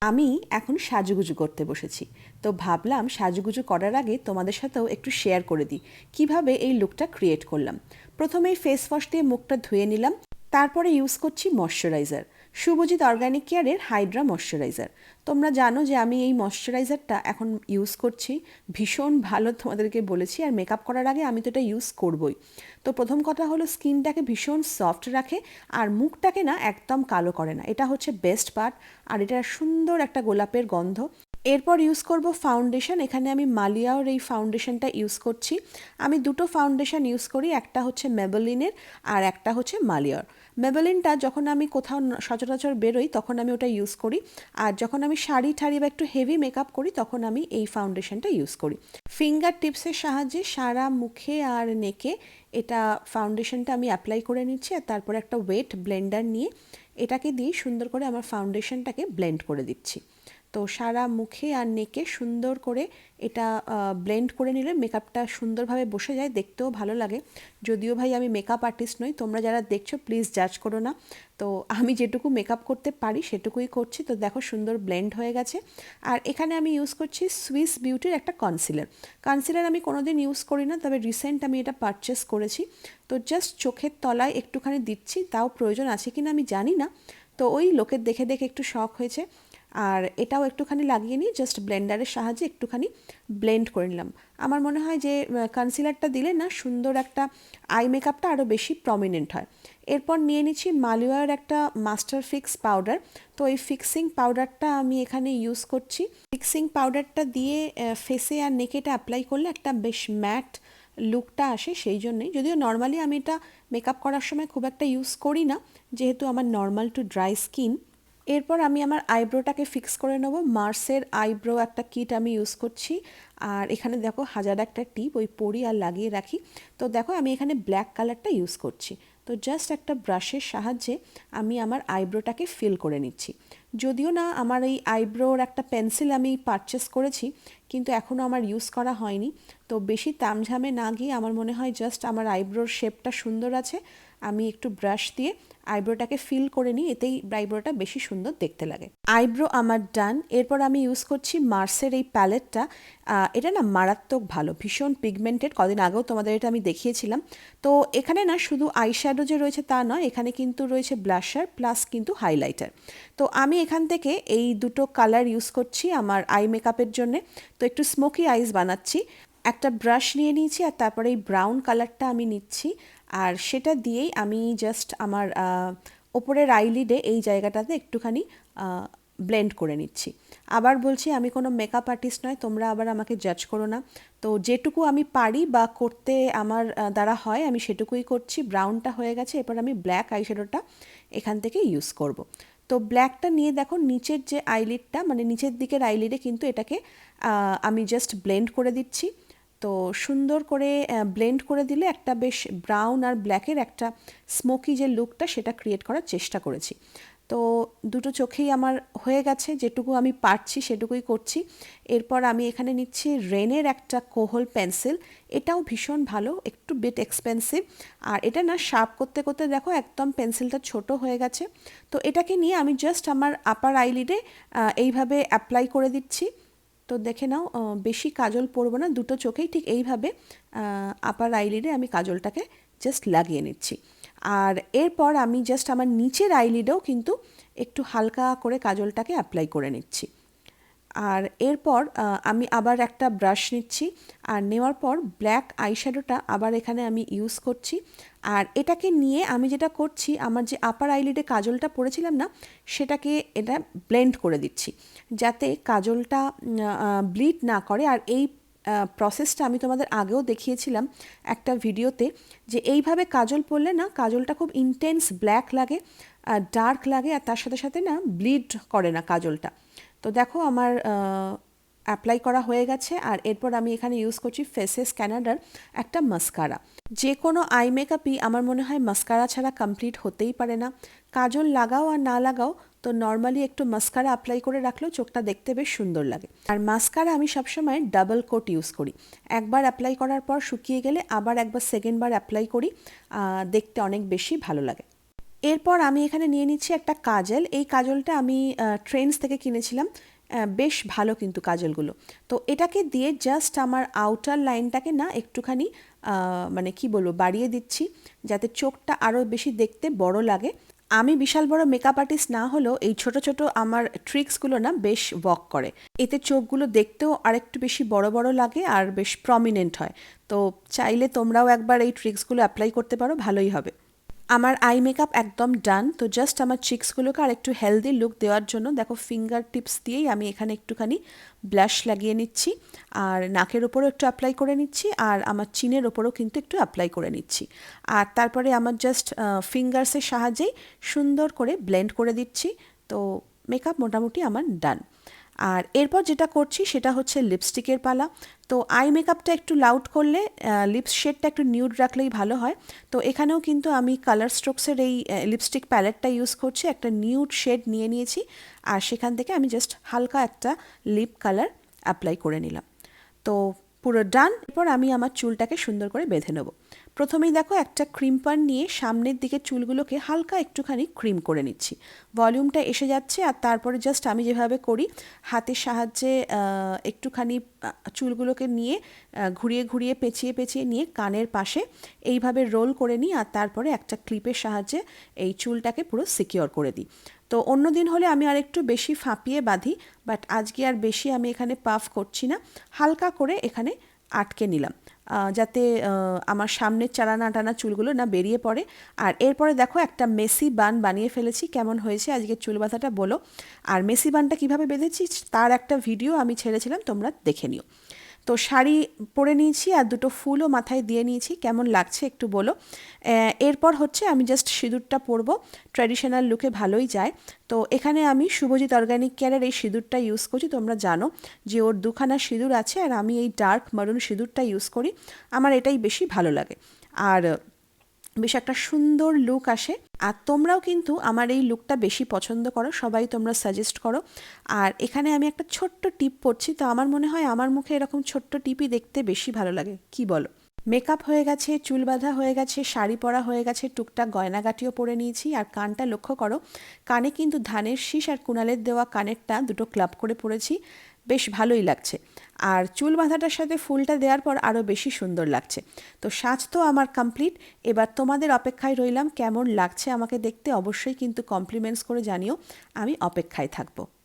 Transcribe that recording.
আমি এখন সাজুগুজু করতে বসেছি। তো ভাবলাম সাজুগুজু করার আগে তোমাদের সাথেও একটু শেয়ার করে দিই। কীভাবে এই লুকটা ক্রিয়েট করলাম? প্রথমেই ফেস ওয়াশ দিয়ে মুখটা ধুয়ে নিলাম। তারপরে ইউজ করছি ময়শ্চারাইজার শুভজিৎ অর্গ্যানিক কেয়ারের হাইড্রা ময়শ্চারাইজার। তোমরা জানো যে আমি এই ময়শ্চারাইজারটা এখন ইউজ করছি। ভীষণ ভালো তোমাদেরকে বলেছি আর মেকআপ করার আগে আমি তো এটা ইউজ করবই। তো প্রথম কথা হলো স্কিনটাকে ভীষণ সফট রাখে আর মুখটাকে না একদম কালো করে না। এটা হচ্ছে বেস্ট পার্ট। আর এটা সুন্দর একটা গোলাপের গন্ধ। এরপর ইউজ করব ফাউন্ডেশন এখানে আমি মালিয়াওর এই ফাউন্ডেশনটা ইউজ করছি। আমি দুটো ফাউন্ডেশন ইউজ করি, একটা হচ্ছে মেবেলিনের আর একটা হচ্ছে মালিয়ার মেবেলিনটা যখন আমি কোথাও সচরাচর বেরোই, তখন আমি ওটা ইউজ করি। আর যখন আমি শাড়ি ঠাড়ি বা একটু হেভি মেকআপ করি, তখন আমি এই ফাউন্ডেশনটা ইউজ করি। ফিঙ্গার টিপসের সাহায্যে সারা মুখে আর নেকে এটা ফাউন্ডেশনটা আমি অ্যাপ্লাই করে নিচ্ছি আর তারপরে একটা ওয়েট ব্লেন্ডার নিয়ে এটাকে দিয়ে সুন্দর করে আমার ফাউন্ডেশনটাকে ব্লেন্ড করে দিচ্ছি। তো সারা মুখে আর নেকে সুন্দর করে এটা ব্লেন্ড করে নিলে মেকআপটা সুন্দরভাবে বসে যায়, দেখতেও ভালো লাগে। যদিও ভাই আমি মেকআপ আর্টিস্ট নই, তোমরা যারা দেখছ প্লিজ জাজ করো না। তো আমি যেটুকু মেকআপ করতে পারি সেটুকুই করছি। তো দেখো সুন্দর ব্লেন্ড হয়ে গেছে। আর এখানে আমি ইউজ করছি সুইস বিউটির একটা কনসিলার কনসিলার আমি কোনোদিন ইউজ করি না, তবে রিসেন্ট আমি এটা পারচেস করেছি। তো জাস্ট চোখের তলায় একটুখানি দিচ্ছি, তাও প্রয়োজন আছে কিনা আমি জানি না। তো ওই লোকের দেখে দেখে একটু শখ হয়েছে। আর এটাও একটুখানি লাগিয়ে নিয়ে জাস্ট ব্লেন্ডারের সাহায্যে একটুখানি ব্লেন্ড করে নিলাম। আমার মনে হয় যে কনসিলারটা দিলে না সুন্দর একটা আই মেকআপটা আরও বেশি প্রমিনেন্ট হয়। এরপর নিয়ে নিচ্ছি মালিওয়ার একটা মাস্টার ফিক্স পাউডার তো এই ফিক্সিং পাউডারটা আমি এখানে ইউজ করছি। ফিক্সিং পাউডারটা দিয়ে ফেসে আর নেকেটা অ্যাপ্লাই করলে একটা বেশ ম্যাট লুকটা আসে, সেই জন্যই। যদিও নর্মালি আমি এটা মেকআপ করার সময় খুব একটা ইউজ করি না, যেহেতু আমার নর্মাল টু ড্রাই স্কিন এরপর আমি আমার আইব্রোটাকে ফিক্স করে নেব। মার্সের আইব্রো একটা কিট আমি ইউজ করছি। আর এখানে দেখো হাজার একটা টিপ, ওই পরি আর লাগিয়ে রাখি। তো দেখো আমি এখানে ব্ল্যাক কালারটা ইউজ করছি। তো জাস্ট একটা ব্রাশের সাহায্যে আমি আমার আইব্রোটাকে ফিল করে নিচ্ছি। যদিও না আমার এই আইব্রোর একটা পেন্সিল আমি পারচেস করেছি, কিন্তু এখনও আমার ইউজ করা হয়নি। তো বেশি তামঝামে না গিয়ে আমার মনে হয় জাস্ট আমার আইব্রোর শেপটা সুন্দর আছে। আমি একটু ব্রাশ দিয়ে আইব্রোটাকে ফিল করে নিই, এতেই আইব্রোটা বেশি সুন্দর দেখতে লাগে। আইব্রো আমার ডান, এরপর আমি ইউজ করছি মার্সের এই প্যালেটটা। এটা না মারাত্মক ভালো, ভীষণ পিগমেন্টেড কদিন আগেও তোমাদের এটা আমি দেখিয়েছিলাম। তো এখানে না শুধু আইশ্যাডো যে রয়েছে তা নয়, এখানে কিন্তু রয়েছে ব্লাশার প্লাস কিন্তু হাইলাইটার তো আমি এখান থেকে এই দুটো কালার ইউজ করছি আমার আই মেকআপের জন্যে। তো একটু স্মোকি আইস বানাচ্ছি। একটা ব্রাশ নিয়ে নিয়েছি আর তারপরে এই ব্রাউন কালারটা আমি নিচ্ছি। আর সেটা দিয়েই আমি জাস্ট আমার ওপরের আইলিডে এই জায়গাটাতে একটুখানি ব্লেন্ড করে নিচ্ছি। আবার বলছি, আমি কোনো মেকআপ আর্টিস্ট নয়, তোমরা আবার আমাকে জাজ করো না। তো যেটুকু আমি পারি বা করতে আমার দ্বারা হয়, আমি সেটুকুই করছি। ব্রাউনটা হয়ে গেছে এরপর আমি ব্ল্যাক আইশ্যাডোটা এখান থেকে ইউজ করব। তো ব্ল্যাকটা নিয়ে দেখো, নিচের যে আইলিডটা মানে নিচের দিকের আইলিডে কিন্তু এটাকে আমি জাস্ট ব্লেন্ড করে দিচ্ছি। তো সুন্দর করে ব্লেন্ড করে দিলে একটা বেশ ব্রাউন আর ব্ল্যাকের একটা স্মোকি যে লুকটা সেটা ক্রিয়েট করার চেষ্টা করেছি। তো দুটো চোখেই আমার হয়ে গেছে, যেটুকু আমি পারছি সেটুকুই করছি। এরপর আমি এখানে নিচ্ছি রেনের একটা কোহল পেন্সিল এটাও ভীষণ ভালো, একটু বেট এক্সপেন্সিভ আর এটা না শার্প করতে করতে দেখো একদম পেন্সিলটা ছোট হয়ে গেছে। তো এটাকে নিয়ে আমি জাস্ট আমার আপার আইলিডে এইভাবে অ্যাপ্লাই করে দিচ্ছি। তো দেখে নাও বেশি কাজল পরবো না, দুটো চোখেই ঠিক এইভাবে আপার আইলিডে আমি কাজলটাকে জাস্ট লাগিয়ে নিচ্ছি। আর এরপর আমি জাস্ট আমার নিচের আইলিডেও কিন্তু একটু হালকা করে কাজলটাকে অ্যাপ্লাই করে নিচ্ছি। আর এরপর আমি আবার একটা ব্রাশ নিচ্ছি। আর নেওয়ার পর ব্ল্যাক আইশ্যাডোটা আবার এখানে আমি ইউজ করছি। আর এটাকে নিয়ে আমি যেটা করছি, আমার যে আপার আইলিডে কাজলটা পরেছিলাম না, সেটাকে এটা ব্লেন্ড করে দিচ্ছি। যাতে কাজলটা ব্লিড না করে। আর এই প্রসেসটা আমি তোমাদের আগেও দেখিয়েছিলাম একটা ভিডিওতে যে এইভাবে কাজল পরলে না, কাজলটা খুব ইন্টেন্স ব্ল্যাক লাগে ডার্ক লাগে, আর তার সাথে সাথে না, ব্লিড করে না কাজলটা। তো দেখো আমার অ্যাপ্লাই করা হয়ে গেছে, আর এরপর আমি এখানে ইউজ করছি ফেসেস ক্যানাডার একটা মাস্কারা যে কোনো আই মেকআপই আমার মনে হয় মাস্কারা ছাড়া কমপ্লিট হতেই পারে না। কাজল লাগাও আর না লাগাও, তো নর্মালি একটু মাস্কারা অ্যাপ্লাই করে রাখলেও চোখটা দেখতে বেশ সুন্দর লাগে। আর মাস্কারা আমি সবসময় ডাবল কোট ইউজ করি। একবার অ্যাপ্লাই করার পর শুকিয়ে গেলে আবার একবার সেকেন্ডবার অ্যাপ্লাই করি দেখতে অনেক বেশি ভালো লাগে। এরপর আমি এখানে নিয়ে নিচ্ছি একটা কাজল। এই কাজলটা আমি ট্রেন্ডস থেকে কিনেছিলাম। বেশ ভালো কিন্তু কাজলগুলো। তো এটাকে দিয়ে জাস্ট আমার আউটার লাইনটাকে না একটুখানি মানে কি বলব, বাড়িয়ে দিচ্ছি, যাতে চোখটা আরও বেশি দেখতে বড় লাগে। আমি বিশাল বড় মেকআপ আর্টিস্ট না হলেও এই ছোট ছোট আমার ট্রিক্সগুলো না বেশ ওয়ার্ক করে। এতে চোখগুলো দেখতেও আরেকটু বেশি বড় বড় লাগে আর বেশ প্রমিনেন্ট হয়। তো চাইলে তোমরাও একবার এই ট্রিক্সগুলো অ্যাপ্লাই করতে পারো, ভালোই হবে। আমার আই মেকআপ একদম ডান তো জাস্ট আমার চিক্সগুলোকে আর একটু হেলদি লুক দেওয়ার জন্য দেখো ফিঙ্গার টিপস দিয়েই আমি এখানে একটুখানি ব্লাশ লাগিয়ে নিচ্ছি, আর নাকের ওপরও একটু অ্যাপ্লাই করে নিচ্ছি, আর আমার চিনের ওপরও কিন্তু একটু অ্যাপ্লাই করে নিচ্ছি। আর তারপরে আমার জাস্ট ফিঙ্গার্সের সাহায্যেই সুন্দর করে ব্লেন্ড করে দিচ্ছি, তো মেকআপ মোটামুটি আমার ডান আর এরপর যেটা করছি সেটা হচ্ছে লিপস্টিকের পালা। তো আই মেকআপটা একটু লাউড করলে লিপস শেডটা একটু নিউড রাখলেই ভালো হয়। তো এখানেও কিন্তু আমি কালার স্ট্রোকসের এই লিপস্টিক প্যালেটটা ইউজ করছি, একটা নিউড শেড নিয়ে নিয়েছি। আর সেখান থেকে আমি জাস্ট হালকা একটা লিপ কালার অ্যাপ্লাই করে নিলাম। তো পুরো ডান, এরপর আমি আমার চুলটাকে সুন্দর করে বেঁধে নেব। প্রথমেই দেখো একটা ক্রিম পান নিয়ে সামনের দিকে চুলগুলোকে হালকা একটুখানি ক্রিম করে নিচ্ছি। ভলিউমটা এসে যাচ্ছে আর তারপরে জাস্ট আমি যেভাবে করি, হাতের সাহায্যে একটুখানি চুলগুলোকে নিয়ে ঘুরিয়ে ঘুরিয়ে, পেঁচিয়ে পেঁচিয়ে নিয়ে কানের পাশে এইভাবে রোল করে নিই আর তারপরে একটা ক্লিপের সাহায্যে এই চুলটাকে পুরো সিকিওর করে দিই। তো অন্য দিন হলে আমি আর একটু বেশি ফাঁপিয়ে বাঁধি বাট আজকে আর বেশি আমি এখানে পাফ করছি না। হালকা করে এখানে আটকে নিলাম যাতে আমার সামনের চালানা টানা চুলগুলো না বেরিয়ে পড়ে। আর এরপরে দেখো একটা মেসি বান বানিয়ে ফেলেছি, কেমন হয়েছে আজকে চুল বাঁধাটা বলো। আর মেসি বানটা কীভাবে বেঁধেছি, তার একটা ভিডিও আমি ছেড়েছিলাম, তোমরা দেখে নিও। তো শাড়ি পরে নিয়েছি আর দুটো ফুলও মাথায় দিয়ে নিয়েছি। কেমন লাগছে একটু বলো। এরপর হচ্ছে আমি জাস্ট সিঁদুরটা পরবো। ট্র্যাডিশনাল লুকে ভালোই যায়। তো এখানে আমি শুভজিৎ অর্গ্যানিক কেয়ারের এই সিঁদুরটা ইউজ করছি, তোমরা জানো যে ওর দুখানা সিঁদুর আছে আর আমি এই ডার্ক মারুন সিঁদুরটা ইউজ করি। আমার এটাই বেশি ভালো লাগে। আর বেশ একটা সুন্দর লুক আসে। আর তোমরাও কিন্তু আমার এই লুকটা বেশি পছন্দ করো, সবাই তোমরা সাজেস্ট করো। আর এখানে আমি একটা ছোট্ট টিপ পরছি তো আমার মনে হয় আমার মুখে এরকম ছোট্ট টিপই দেখতে বেশি ভালো লাগে। কি বলো? মেকআপ হয়ে গেছে, চুল বাঁধা হয়ে গেছে, শাড়ি পরা হয়ে গেছে, টুকটাক গয়নাগাটিও পরে নিয়েছি। আর কানটা লক্ষ্য করো, কানে কিন্তু ধানের শীষ আর কুণালের দেওয়া কানেরটা দুটো ক্লাব করে পরেছি। বেশ ভালোই লাগছে। আর চুল বাঁধাটার সাথে ফুলটা দেওয়ার পর আরও বেশি সুন্দর লাগছে। তো সাজ তো আমার কমপ্লিট এবার তোমাদের অপেক্ষায় রইলাম, কেমন লাগছে আমাকে দেখতে অবশ্যই কিন্তু কমপ্লিমেন্টস করে জানিও। আমি অপেক্ষায় থাকব।